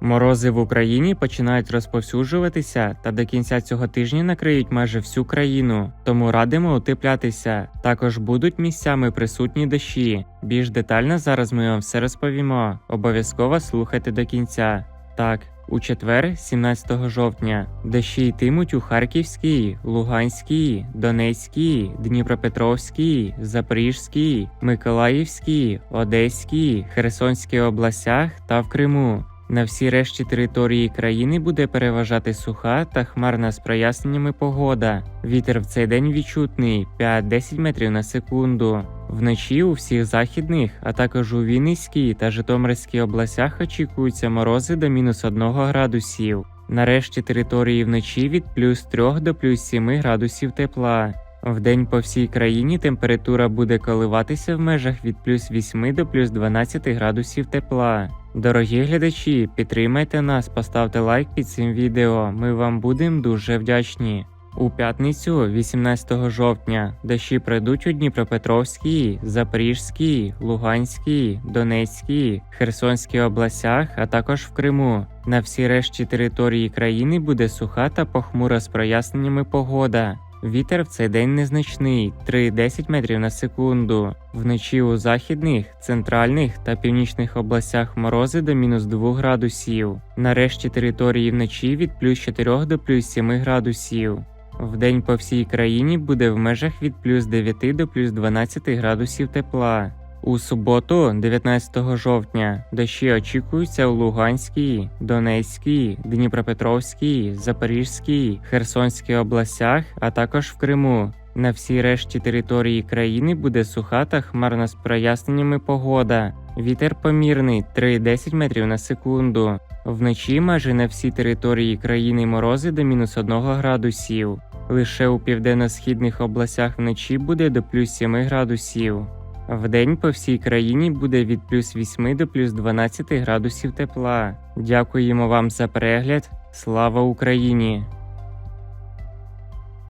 Морози в Україні починають розповсюджуватися та до кінця цього тижня накриють майже всю країну, тому радимо утеплятися. Також будуть місцями присутні дощі. Більш детально зараз ми вам все розповімо. Обов'язково слухайте до кінця. Так, у четвер, 17 жовтня, дощі йтимуть у Харківській, Луганській, Донецькій, Дніпропетровській, Запорізькій, Миколаївській, Одеській, Херсонській областях та в Криму. На всій решті території країни буде переважати суха та хмарна з проясненнями погода. Вітер в цей день відчутний 5-10 метрів на секунду. Вночі у всіх західних, а також у Вінницькій та Житомирській областях очікуються морози до мінус 1 градусів. Нарешті території вночі від плюс 3 до плюс 7 градусів тепла. Вдень по всій країні температура буде коливатися в межах від плюс 8 до плюс 12 градусів тепла. Дорогі глядачі, підтримайте нас, поставте лайк під цим відео. Ми вам будемо дуже вдячні. У п'ятницю, 18 жовтня, дощі пройдуть у Дніпропетровській, Запорізькій, Луганській, Донецькій, Херсонській областях, а також в Криму. На всій решті території країни буде суха та похмура з проясненнями погода. Вітер в цей день незначний 3-10 метрів на секунду. Вночі у західних, центральних та північних областях морози до мінус 2 градусів. Нарешті території вночі від плюс 4 до плюс 7 градусів. Вдень по всій країні буде в межах від плюс 9 до плюс 12 градусів тепла. У суботу, 19 жовтня, дощі очікуються у Луганській, Донецькій, Дніпропетровській, Запорізькій, Херсонській областях, а також в Криму. На всій решті території країни буде суха та хмарна з проясненнями погода. Вітер помірний 3-10 метрів на секунду. Вночі майже на всій території країни морози до мінус 1 градусів. Лише у південно-східних областях вночі буде до плюс 7 градусів. Вдень по всій країні буде від плюс 8 до плюс 12 градусів тепла. Дякуємо вам за перегляд. Слава Україні!